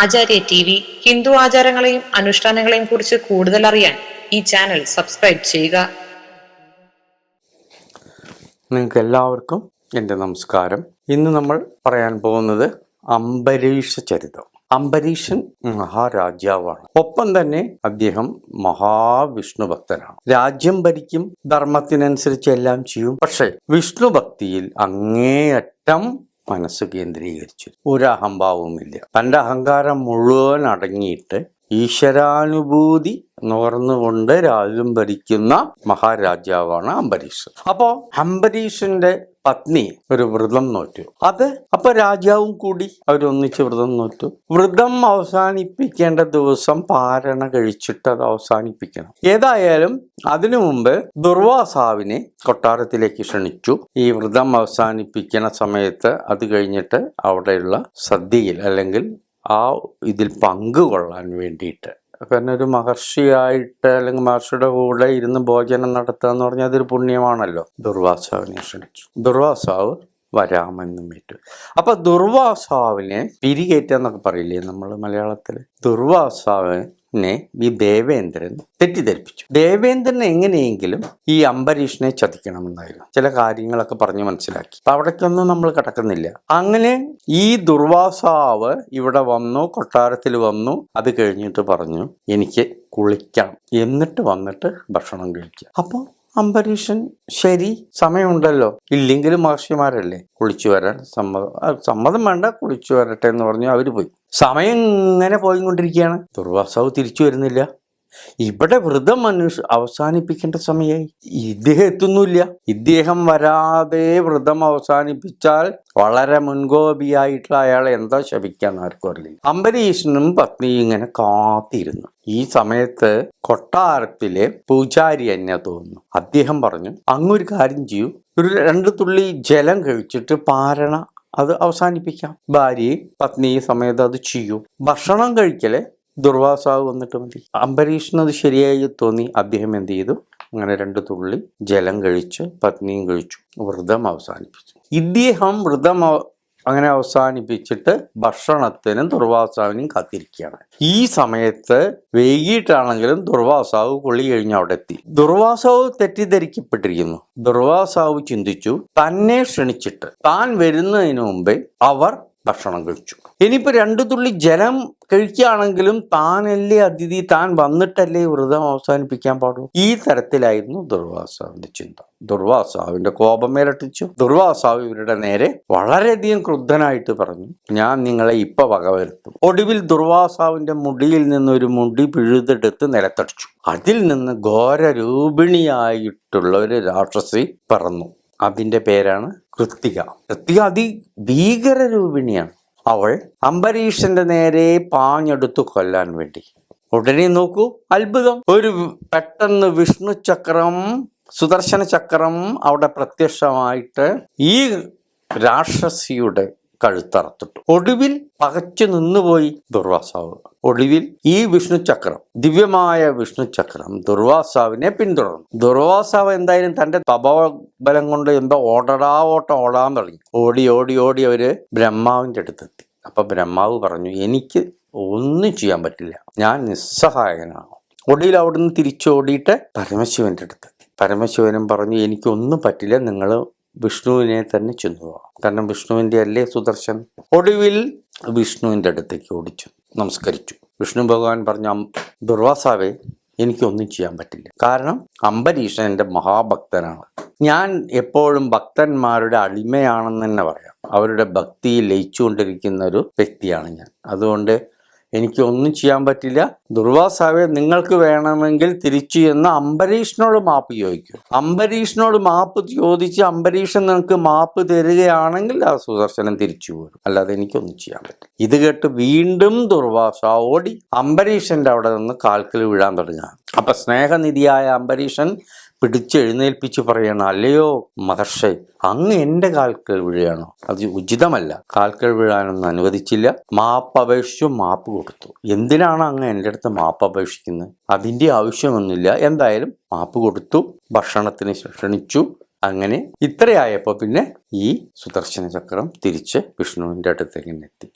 ആചാര്യ TV വി ഹിന്ദു ആചാരങ്ങളെയും അനുഷ്ഠാനങ്ങളെയും കുറിച്ച് കൂടുതൽ അറിയാൻ ഈ ചാനൽ സബ്സ്ക്രൈബ് ചെയ്യുക. നിങ്ങൾക്ക് എല്ലാവർക്കും എന്റെ നമസ്കാരം. ഇന്ന് നമ്മൾ പറയാൻ പോകുന്നത് അംബരീഷ ചരിതം അംബരീഷൻ മഹാരാജാവാണ്. ഒപ്പം തന്നെ അദ്ദേഹം മഹാവിഷ്ണു ഭക്തനാണ് രാജ്യം ഭരിക്കും ധർമ്മത്തിനനുസരിച്ച് എല്ലാം ചെയ്യും. പക്ഷേ വിഷ്ണു ഭക്തിയിൽ അങ്ങേയറ്റം മനസ്സ് കേന്ദ്രീകരിച്ചു. അഹംഭാവവുമില്ല തന്റെ അഹങ്കാരം മുഴുവൻ അടങ്ങിയിട്ട് ഈശ്വരാനുഭൂതി നുകർന്നുകൊണ്ട് രാജ്യം ഭരിക്കുന്ന മഹാരാജാവാണ് അംബരീഷ്. അപ്പോൾ അംബരീഷിന്റെ പത്നി ഒരു വ്രതം നോറ്റു. അത് അപ്പൊ രാജാവും കൂടി അവരൊന്നിച്ച് വ്രതം നോറ്റു. വ്രതം അവസാനിപ്പിക്കേണ്ട ദിവസം പാരണ കഴിച്ചിട്ട് അത് അവസാനിപ്പിക്കണം. ഏതായാലും അതിനു മുമ്പ് ദുർവാസാവിനെ കൊട്ടാരത്തിലേക്ക് ക്ഷണിച്ചു. ഈ വ്രതം അവസാനിപ്പിക്കുന്ന സമയത്ത് അത് കഴിഞ്ഞിട്ട് അവിടെയുള്ള സദ്യയിൽ അല്ലെങ്കിൽ ആ ഇതിൽ പങ്കുകൊള്ളാൻ വേണ്ടിയിട്ട് കാരണം ഒരു മഹർഷിയായിട്ട് അല്ലെങ്കിൽ മഹർഷിയുടെ കൂടെ ഇരുന്ന് ഭോജനം നടത്തുക എന്ന് പറഞ്ഞാൽ അതൊരു പുണ്യമാണല്ലോ. ദുർവാസാവിനെ ക്ഷണിച്ചു. ദുർവാസാവ് വരാമെന്നും ഏറ്റു അപ്പൊ ദുർവാസാവിനെ പിരികേറ്റെന്നൊക്കെ പറയില്ലേ നമ്മൾ മലയാളത്തിൽ ദുർവാസാവിനെ ഈ ദേവേന്ദ്രൻ തെറ്റിദ്ധരിപ്പിച്ചു. ദേവേന്ദ്രൻ എങ്ങനെയെങ്കിലും ഈ അംബരീഷിനെ ചതിക്കണമെന്നായിരുന്നു. ചില കാര്യങ്ങളൊക്കെ പറഞ്ഞു മനസ്സിലാക്കി. അപ്പൊ അവിടേക്കൊന്നും നമ്മൾ കിടക്കുന്നില്ല. അങ്ങനെ ഈ ദുർവാസാവ് ഇവിടെ വന്നു കൊട്ടാരത്തിൽ വന്നു അത് കഴിഞ്ഞിട്ട് പറഞ്ഞു എനിക്ക് കുളിക്കാം. എന്നിട്ട് വന്നിട്ട് ഭക്ഷണം കഴിക്കുക. അപ്പോൾ അംബരീഷൻ ശരി സമയമുണ്ടല്ലോ. ഇല്ലെങ്കിലും മഹർഷിമാരല്ലേ കുളിച്ചു വരാൻ സമ്മതം സമ്മതം വേണ്ട കുളിച്ചു വരട്ടെ എന്ന് പറഞ്ഞു അവർ പോയി. സമയം ഇങ്ങനെ പോയിക്കൊണ്ടിരിക്കുകയാണ്. ദുർവാസാവ് തിരിച്ചു വരുന്നില്ല. ഇവിടെ വ്രതം മനുഷ്യ അവസാനിപ്പിക്കേണ്ട സമയമായി ഇദ്ദേഹം എത്തുന്നില്ല ഇദ്ദേഹം വരാതെ വ്രതം അവസാനിപ്പിച്ചാൽ വളരെ മുൻകോപിയായിട്ടുള്ള അയാളെ എന്താ ശപിക്കാന്ന് ആർക്കും അറിയില്ല. അംബരീഷനും പത്നിയും ഇങ്ങനെ കാത്തിരുന്നു. ഈ സമയത്ത് കൊട്ടാരത്തിലെ പൂജാരി എന്നെ തോന്നുന്നു. അദ്ദേഹം പറഞ്ഞു അങ്ങൊരു കാര്യം ചെയ്യൂ. ഒരു രണ്ട് തുള്ളി ജലം കഴിച്ചിട്ട് പാരണ. അത് അവസാനിപ്പിക്കാം. ഭാര്യയെ പത്നി സമയത്ത് അത് ചെയ്യൂ. ഭക്ഷണം കഴിക്കലേ ദുർവാസാവ് വന്നിട്ട് മതി. അംബരീഷിന് അത് ശരിയായി തോന്നി. അദ്ദേഹം എന്ത് ചെയ്തു? അങ്ങനെ രണ്ട് തുള്ളി ജലം കഴിച്ച് പത്നിയും കഴിച്ചു. വ്രതം അവസാനിപ്പിച്ചു. ഇദ്ദേഹം വ്രതം അങ്ങനെ അവസാനിപ്പിച്ചിട്ട് ഭക്ഷണത്തിനും ദുർവാസാവിനും കാത്തിരിക്കുകയാണ്. ഈ സമയത്ത് വൈകിട്ടാണെങ്കിലും ദുർവാസാവ് കൊള്ളി കഴിഞ്ഞ് അവിടെ എത്തി ദുർവാസാവ് തെറ്റിദ്ധരിക്കപ്പെട്ടിരിക്കുന്നു. ദുർവാസാവ് ചിന്തിച്ചു തന്നെ ക്ഷണിച്ചിട്ട് താൻ വരുന്നതിന് മുമ്പേ അവർ ഭക്ഷണം കഴിച്ചു. ഇനിയിപ്പോൾ രണ്ടു തുള്ളി ജലം കഴിക്കുകയാണെങ്കിലും താനല്ലേ അതിഥി താൻ വന്നിട്ടല്ലേ വ്രതം അവസാനിപ്പിക്കാൻ പാടും ഈ തരത്തിലായിരുന്നു ദുർവാസാവിന്റെ ചിന്ത. ദുർവാസാവിന്റെ കോപം മേലട്ടിച്ചു ദുർവാസാവ് ഇവരുടെ നേരെ വളരെയധികം ക്രുദ്ധനായിട്ട് പറഞ്ഞു ഞാൻ നിങ്ങളെ ഇപ്പൊ വകവരുത്തും ഒടുവിൽ ദുർവാസാവിന്റെ മുടിയിൽ നിന്ന് ഒരു മുടി പിഴുതെടുത്ത് നിലത്തടിച്ചു. അതിൽ നിന്ന് ഘോരരൂപിണിയായിട്ടുള്ള ഒരു രാക്ഷസി പറന്നു. അതിന്റെ പേരാണ് കൃത്തിക. കൃത്തിക അതി ഭീകരരൂപിണിയാണ്. അവൾ അംബരീഷന്റെ നേരെ പാഞ്ഞെടുത്തു കൊല്ലാൻ വേണ്ടി. ഉടനെ നോക്കൂ അത്ഭുതം. ഒരു പെട്ടെന്ന് വിഷ്ണു ചക്രം സുദർശന ചക്രം അവിടെ പ്രത്യക്ഷമായിട്ട് ഈ രാക്ഷസിയുടെ കഴുത്തറത്തിട്ടു. ഒടുവിൽ പകച്ചു നിന്നുപോയി ദുർവാസാവ്. ഒടുവിൽ ഈ വിഷ്ണു ചക്രം ദിവ്യമായ വിഷ്ണു ചക്രം ദുർവാസാവിനെ പിന്തുടർന്നു. ദുർവാസാവ് എന്തായാലും തന്റെ തപോബലം കൊണ്ട് എന്തോ ഓടടാ ഓട്ടം ഓടാൻ തുടങ്ങി. ഓടി ഓടി ഓടി അവർ ബ്രഹ്മാവിന്റെ അടുത്തെത്തി. അപ്പൊ ബ്രഹ്മാവ് പറഞ്ഞു എനിക്ക് ഒന്നും ചെയ്യാൻ പറ്റില്ല. ഞാൻ നിസ്സഹായകനാണ്. ഒടുവിൽ അവിടുന്ന് തിരിച്ചോടിയിട്ട് പരമശിവന്റെ അടുത്തെത്തി. പരമശിവനും പറഞ്ഞു എനിക്കൊന്നും പറ്റില്ല. നിങ്ങൾ വിഷ്ണുവിനെ തന്നെ ചെന്നു പോകാം കാരണം വിഷ്ണുവിന്റെ അല്ലേ സുദർശൻ? ഒടുവിൽ വിഷ്ണുവിന്റെ അടുത്തേക്ക് ഓടിച്ചു. നമസ്കരിച്ചു. വിഷ്ണു ഭഗവാൻ പറഞ്ഞ "അം- ദുർവാസാവേ എനിക്കൊന്നും ചെയ്യാൻ പറ്റില്ല. കാരണം അംബരീഷൻ എന്റെ മഹാഭക്തനാണ്. ഞാൻ എപ്പോഴും ഭക്തന്മാരുടെ അടിമയാണെന്ന് തന്നെ പറയാം. അവരുടെ ഭക്തിയിൽ ലയിച്ചുകൊണ്ടിരിക്കുന്ന ഒരു വ്യക്തിയാണ് ഞാൻ. അതുകൊണ്ട് എനിക്ക് ഒന്നും ചെയ്യാൻ പറ്റില്ല. ദുർവാസാവെ നിങ്ങൾക്ക് വേണമെങ്കിൽ തിരിച്ചു എന്ന് അംബരീഷിനോട് മാപ്പ് ചോദിക്കും. അംബരീഷിനോട് മാപ്പ് ചോദിച്ച് അംബരീഷൻ നിങ്ങൾക്ക് മാപ്പ് തരികയാണെങ്കിൽ ആ സുദർശനം തിരിച്ചു പോരും. അല്ലാതെ എനിക്കൊന്നും ചെയ്യാൻ പറ്റില്ല. ഇത് കേട്ട് വീണ്ടും ദുർവാസ ഓടി അംബരീഷന്റെ അവിടെ നിന്ന് കാൽക്കൽ വീഴാൻ തുടങ്ങുക അപ്പൊ സ്നേഹനിധിയായ അംബരീഷൻ പിടിച്ചെഴുന്നേൽപ്പിച്ച് പറയണം അല്ലയോ മഹർഷി അങ്ങ് എന്റെ കാൽക്കൽ വീഴുകയാണോ? അത് ഉചിതമല്ല. കാൽക്കൽ വീഴാനൊന്നും അനുവദിച്ചില്ല. മാപ്പ് അപേക്ഷിച്ചു മാപ്പ് കൊടുത്തു. എന്തിനാണ് അങ്ങ് എന്റെ അടുത്ത് മാപ്പ് അപേക്ഷിക്കുന്നത്? അതിന്റെ ആവശ്യമൊന്നുമില്ല. എന്തായാലും മാപ്പ് കൊടുത്തു ഭക്ഷണത്തിന് ക്ഷണിച്ചു. അങ്ങനെ ഇത്രയായപ്പോൾ പിന്നെ ഈ സുദർശന ചക്രം തിരിച്ച് വിഷ്ണുവിന്റെ അടുത്തേക്ക് എത്തി.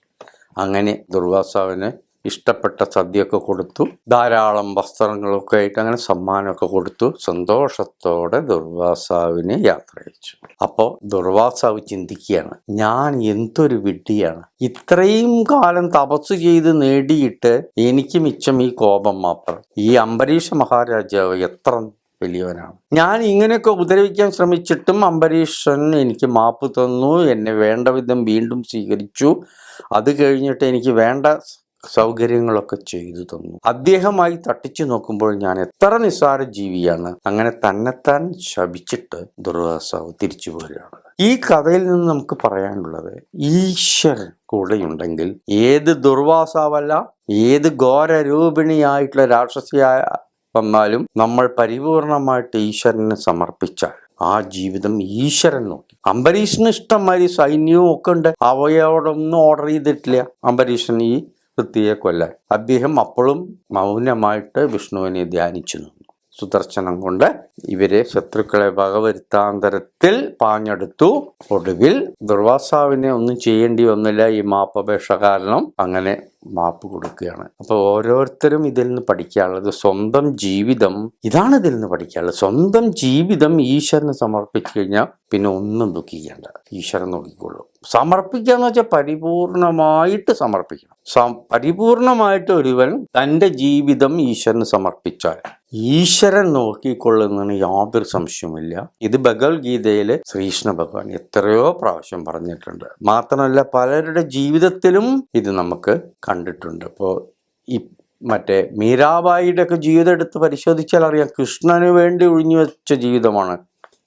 അങ്ങനെ ദുർവാസാവിന് ഇഷ്ടപ്പെട്ട സദ്യയൊക്കെ കൊടുത്തു. ധാരാളം വസ്ത്രങ്ങളൊക്കെ ആയിട്ട് അങ്ങനെ സമ്മാനമൊക്കെ കൊടുത്തു. സന്തോഷത്തോടെ ദുർവാസാവിനെ യാത്ര അയച്ചു അപ്പോൾ ദുർവാസാവ് ചിന്തിക്കുകയാണ് ഞാൻ എന്തൊരു വിഡ്ഢിയാണ്. ഇത്രയും കാലം തപസ് ചെയ്ത് നേടിയിട്ട് എനിക്ക് മിച്ചം ഈ കോപം മാത്രം. ഈ അംബരീഷ മഹാരാജാവ് എത്ര വലിയവനാണ്. ഞാൻ ഇങ്ങനെയൊക്കെ ഉപദ്രവിക്കാൻ ശ്രമിച്ചിട്ടും അംബരീഷൻ എനിക്ക് മാപ്പ് തന്നു എന്നെ വേണ്ട വിധം വീണ്ടും സ്വീകരിച്ചു. അത് കഴിഞ്ഞിട്ട് എനിക്ക് വേണ്ട സൗകര്യങ്ങളൊക്കെ ചെയ്തു തന്നു. അദ്ദേഹമായി തട്ടിച്ചു നോക്കുമ്പോൾ ഞാൻ എത്ര നിസ്സാര ജീവിയാണ് അങ്ങനെ തന്നെത്താൻ ശപിച്ചിട്ട് ദുർവാസാവ് തിരിച്ചു പോരുകയാണ്. ഈ കഥയിൽ നിന്ന് നമുക്ക് പറയാനുള്ളത് ഈശ്വരൻ കൂടെയുണ്ടെങ്കിൽ ഏത് ദുർവാസാവല്ല ഏത് ഘോരരൂപിണിയായിട്ടുള്ള രാക്ഷസിയായ വന്നാലും നമ്മൾ പരിപൂർണമായിട്ട് ഈശ്വരന് സമർപ്പിച്ചാൽ ആ ജീവിതം ഈശ്വരൻ നോക്കി. അംബരീഷിന് ഇഷ്ടംമാതിരി സൈന്യവും ഒക്കെ ഉണ്ട്. അവയോടൊന്നും ഓർഡർ ചെയ്തിട്ടില്ല. അംബരീഷൻ ഈ വൃത്തിയെ കൊല്ലാൻ. അദ്ദേഹം അപ്പോഴും മൗനമായിട്ട് വിഷ്ണുവിനെ ധ്യാനിച്ചു നിന്നു സുദർശനം കൊണ്ട് ഇവരെ ശത്രുക്കളെ ഭഗവരുത്താന്തരത്തിൽ പാഞ്ഞെടുത്തു. ഒടുവിൽ ദുർവാസാവിനെ ഒന്നും ചെയ്യേണ്ടി വന്നില്ല. ഈ മാപ്പപേക്ഷ കാരണം അങ്ങനെ മാപ്പ് കൊടുക്കുകയാണ്. അപ്പോൾ ഓരോരുത്തരും ഇതിൽ നിന്ന് പഠിക്കാനുള്ളത് സ്വന്തം ജീവിതം ഇതാണ് ഇതിൽ നിന്ന് പഠിക്കാനുള്ളത്. സ്വന്തം ജീവിതം ഈശ്വരന് സമർപ്പിച്ചു കഴിഞ്ഞാൽ പിന്നെ ഒന്നും ദുഃഖിക്കേണ്ട. ഈശ്വരൻ നോക്കിക്കൊള്ളൂ സമർപ്പിക്കുക എന്ന് വെച്ചാൽ പരിപൂർണമായിട്ട് സമർപ്പിക്കണം. പരിപൂർണമായിട്ട് ഒരുവൻ തന്റെ ജീവിതം ഈശ്വരന് സമർപ്പിച്ചാൽ ഈശ്വരൻ നോക്കിക്കൊള്ളുന്നതിന് യാതൊരു സംശയവുമില്ല. ഇത് ഭഗവത്ഗീതയിൽ ശ്രീകൃഷ്ണ ഭഗവാൻ എത്രയോ പ്രാവശ്യം പറഞ്ഞിട്ടുണ്ട്. മാത്രമല്ല പലരുടെ ജീവിതത്തിലും ഇത് നമുക്ക് കണ്ടിട്ടുണ്ട്. അപ്പോൾ ഈ മറ്റേ മീരാബായിയുടെ ഒക്കെ ജീവിതം എടുത്ത് പരിശോധിച്ചാൽ അറിയാം കൃഷ്ണന് വേണ്ടി ഒഴിഞ്ഞു വെച്ച ജീവിതമാണ്.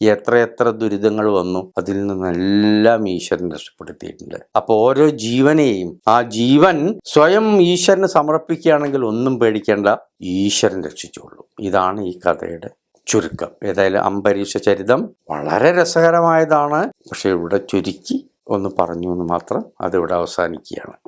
എത്ര എത്ര ദുരിതങ്ങൾ വന്നു. അതിൽ നിന്നെല്ലാം ഈശ്വരൻ രക്ഷപ്പെടുത്തിയിട്ടുണ്ട്. അപ്പോൾ ഓരോ ജീവനെയും ആ ജീവൻ സ്വയം ഈശ്വരന് സമർപ്പിക്കുകയാണെങ്കിൽ ഒന്നും പേടിക്കേണ്ട ഈശ്വരൻ രക്ഷിച്ചോളൂ. ഇതാണ് ഈ കഥയുടെ ചുരുക്കം. ഏതായാലും അംബരീഷ ചരിതം വളരെ രസകരമായതാണ്. പക്ഷെ ഇവിടെ ചുരുക്കി ഒന്ന് പറഞ്ഞു എന്ന് മാത്രം അതിവിടെ അവസാനിക്കുകയാണ്.